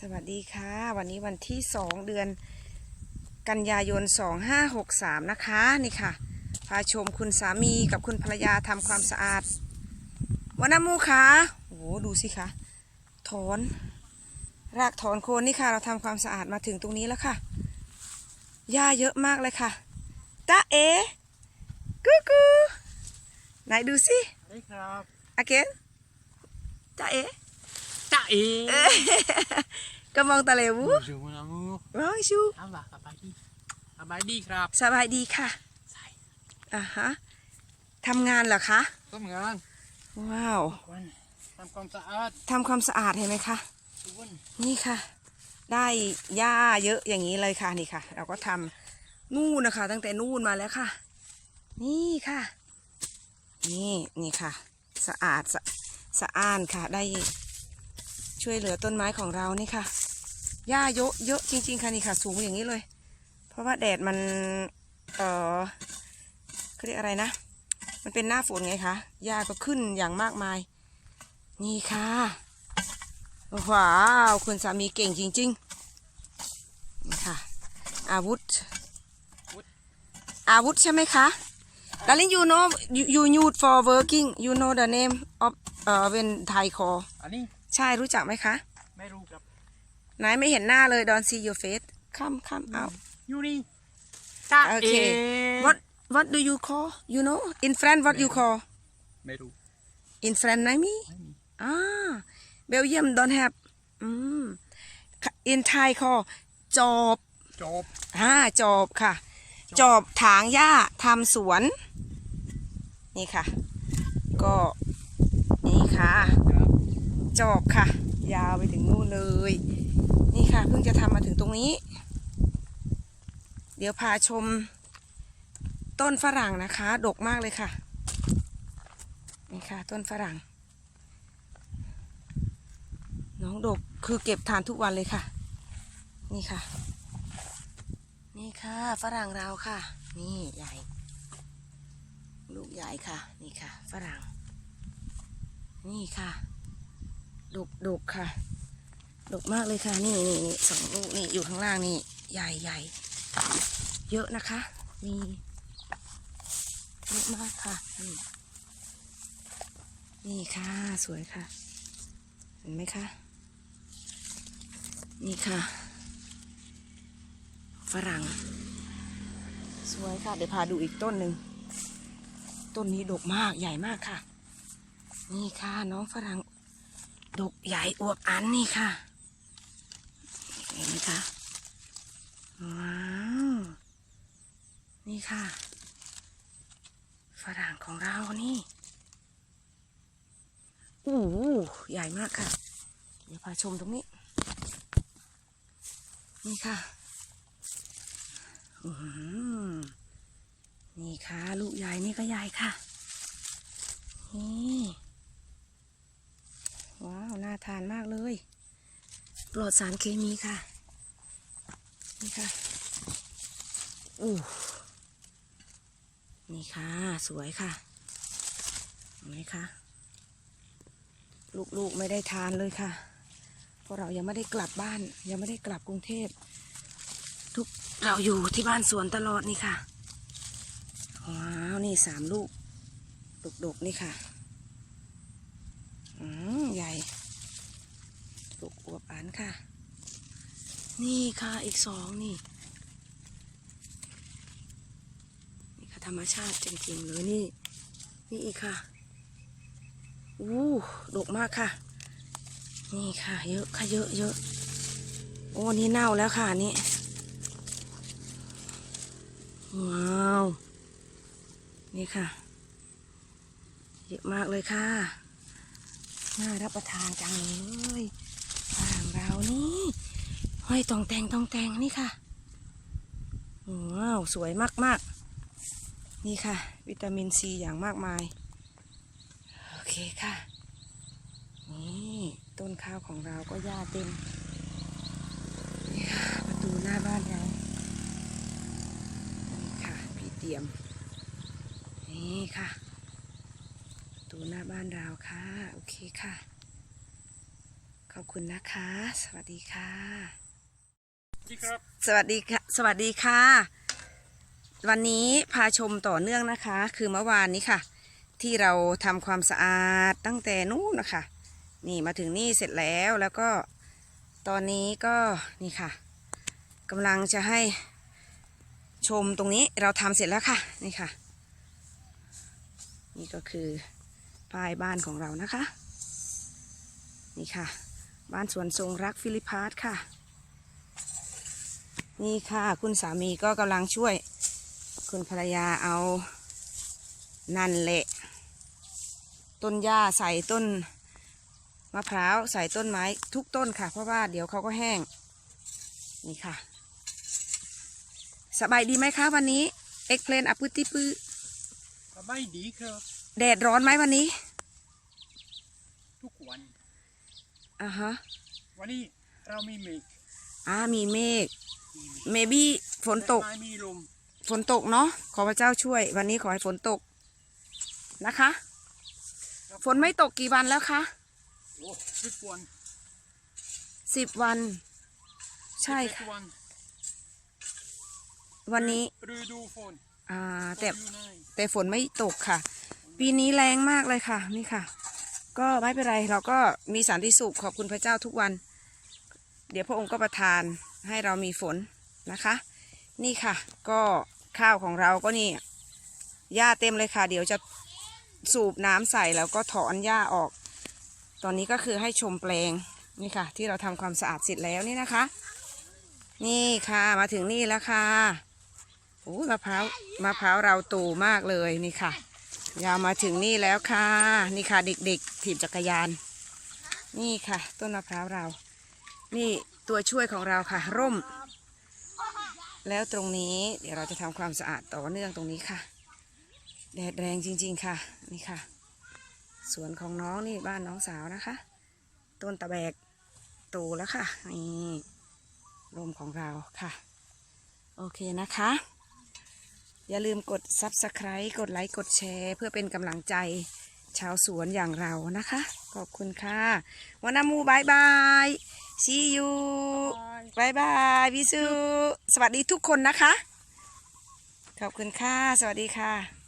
สวัสดีค่ะ วันนี้วันที่สองเดือน กันยายน2563นะคะนี่ค่ะ พาชมคุณสามีกับคุณภรรยาทำความสะอาดวันน้ำมูคะโอ้โหดูสิคะถอนรากถอนโคนนี่ค่ะ เราทำความสะอาดมาถึงตรงนี้แล้วค่ะหญ้าเยอะมากเลยค่ะตาเอกูกูไหนดูสิสวัสดีครับอาเกนตาเอจ้าเอ๋ก็มองตะเลวูชูมือมือร้องชูทำบ่าสบายดีสบายดีครับสบายดีค่ะใส่อ่าฮะทำงานเหรอคะต้มงาน ว้าวทุกวันทำความสะอาดทำความสะอาดเห็นไหมคะทุกวันนี่ค่ะ ได้หญ้าเยอะอย่างนี้เลยค่ะนี่ค่ะ เราก็ทำนู่นนะคะ ตั้งแต่นู่นมาแล้วค่ะ นี่ค่ะ นี่นี่ค่ะ สะอาดสะสะอ้านค่ะ ได้ ช่วยเหลือต้นไม้ของเรานี่ค่ะ หญ้าเยอะเยอะจริง ๆ ค่ะนี่ค่ะ สูงอย่างนี้เลย เพราะว่าแดดมัน เออเขาเรียกอะไรนะ มันเป็นหน้าฝนไงคะหญ้าก็ขึ้นอย่างมากมาย นี่ค่ะว้าวคุณสามีเก่งจริงๆนี่ค่ะ อาวุธ อาวุธใช่ไหมคะ Darling you know you you use for working you know the name of เอ่อ when Thai call อันนี้ ใช่รู้จักไหมคะ ไม่รู้ครับไหนไม่เห็นหน้าเลย don't see your face come come out อยู่นี่จ้าโอเอ๋เค what what do you call you know in French what you call ไม่รู้ in French ไหนมีไม่มีอ่า Belgium don't have อืม in Thai call จอบจบอ่าจอบค่ะ จอบถางหญ้าทำสวน นี่ค่ะ ก็ นี่ค่ะครับ จอบค่ะ ยาวไปถึงนู่นเลย นี่ค่ะเพิ่งจะทำมาถึงตรงนี้ เดี๋ยวพาชมต้นฝรั่งนะคะ ดกมากเลยค่ะ นี่ค่ะ ต้นฝรั่ง น้องดกคือเก็บทานทุกวันเลยค่ะ นี่ค่ะ นี่ค่ะฝรั่งเราค่ะ นี่ใหญ่ ลูกใหญ่ค่ะ นี่ค่ะ ฝรั่ง นี่ค่ะ ดุกดุกค่ะดุกมากเลยค่ะนี่นี่นี่สองลูกนี่อยู่ข้างล่างนี่ ใหญ่ใหญ่เยอะนะคะ มีเยอะมากค่ะนี่นี่ค่ะ สวยค่ะ เห็นไหมคะ นี่ค่ะ ฝรั่ง สวยค่ะ เดี๋ยวพาดูอีกต้นหนึ่ง ต้นนี้ดกมาก ใหญ่มากค่ะ นี่ค่ะ น้องฝรั่ง ดกใหญ่อวบอันนี่ค่ะ เห็นไหมคะ ว้าว นี่ค่ะ ฝรั่งของเรานี่อู้หูใหญ่มากค่ะ เดี๋ยวพาชมตรงนี้ นี่ค่ะอืมนี่ค่ะ ลูกใหญ่นี่ก็ใหญ่ค่ะ นี่ ว้าว น่าทานมากเลย ปลอดสารเคมีค่ะ นี่ค่ะอู้นี่ค่ะ สวยค่ะเห็นไหมคะลูกๆไม่ได้ทานเลยค่ะ เพราะเรายังไม่ได้กลับบ้าน ยังไม่ได้กลับกรุงเทพ ทุกเราอยู่ที่บ้านสวนตลอดนี่ค่ะ ว้าว นี่สามลูกดกๆนี่ค่ะ อืมใหญ่ดกอวบอันค่ะ นี่ค่ะอีกสองนี่ นี่ค่ะธรรมชาติจริงๆเลยนี่ นี่อีกค่ะอู้ดกมากค่ะ นี่ค่ะเยอะค่ะเยอะเยอะโอ้นี่เน่าแล้วค่ะนี่ว้าว นี่ค่ะ เยอะมากเลยค่ะ น่ารับประทานจังเลยฝรั่งเรานี่ห้อยตองแตงตองแตงนี่ค่ะว้าวสวยมากมากๆ นี่ค่ะ วิตามินซีอย่างมากมาย โอเคค่ะ นี่ต้นข้าวของเราก็หญ้าเต็มนี่ค่ะประตูหน้าบ้านเรานี่ค่ะ พี่เตรียม นี่ค่ะ ตูหน้าบ้านเราค่ะ โอเคค่ะ ขอบคุณนะคะ สวัสดีค่ะดีครับ สวัสดีค่ะ สวัสดีค่ะ วันนี้พาชมต่อเนื่องนะคะ คือเมื่อวานนี้ค่ะ ที่เราทำความสะอาดตั้งแต่นู้นนะคะ นี่มาถึงนี่เสร็จแล้วแล้วก็ตอนนี้ก็นี่ค่ะกำลังจะให้ชมตรงนี้เราทำเสร็จแล้วค่ะ นี่ค่ะ นี่ก็คือ ป้ายบ้านของเรานะคะ นี่ค่ะ บ้านสวนทรงรักฟิลิปพาร์ตค่ะ นี่ค่ะ คุณสามีก็กำลังช่วย คุณภรรยาเอา นั่นแหละ ต้นหญ้าใส่ต้นมะพร้าวใส่ต้นไม้ทุกต้นค่ะ เพราะว่าเดี๋ยวเขาก็แห้ง นี่ค่ะ สบายดีไหมคะวันนี้ เอ็กเพลนอัปติปือสบายดีครับ แดดร้อนไหมวันนี้ ทุกวันอ่าฮะวันนี้เรามีเมฆอ่ามีเมฆเมบี้ฝนตกแต่ไม่มีลมฝนตกเนาะขอพระเจ้าช่วย วันนี้ขอให้ฝนตกนะคะ ฝนไม่ตกกี่วันแล้วคะโอ้ทุกวันสิบวัน ใช่ทุค่ะกวันวันนี้ ฤดูฝนอ่าแต่อยู่ใน แต่ฝนไม่ตกค่ะ ปีนี้แรงมากเลยค่ะ นี่ค่ะ ก็ไม่เป็นไรเราก็มีสันติสุขขอบคุณพระเจ้าทุกวัน เดี๋ยวพระองค์ก็ประทานให้เรามีฝนนะคะ นี่ค่ะ ก็ข้าวของเราก็นี่หญ้าเต็มเลยค่ะ เดี๋ยวจะสูบน้ำใส่แล้วก็ถอนหญ้าออก ตอนนี้ก็คือให้ชมแปลงนี่ค่ะ ที่เราทำความสะอาดเสร็จแล้วนี่นะคะ นี่ค่ะมาถึงนี่แล้วค่ะโอ้มะพร้าวมะพร้าวเราโตมากเลยนี่ค่ะ ยาวมาถึงนี่แล้วค่ะ นี่ค่ะ เด็กๆถีบจักรยาน นี่ค่ะ ต้นมะพร้าวเรา นี่ตัวช่วยของเราค่ะ ร่ม แล้วตรงนี้เดี๋ยวเราจะทำความสะอาดต่อเนื่องตรงนี้ค่ะ แดดแรงจริง ๆค่ะ นี่ค่ะ สวนของน้องนี่บ้านน้องสาวนะคะ ต้นตะแบกโตแล้วค่ะ นี่ร่มของเราค่ะ โอเคนะคะ อย่าลืมกด Subscribe กดไลค์กดแชร์ เพื่อเป็นกำลังใจชาวสวนอย่างเรานะคะ ขอบคุณค่ะวานามูบายบาย see you บายบายวิสุสวัสดีทุกคนนะคะ ขอบคุณค่ะ สวัสดีค่ะ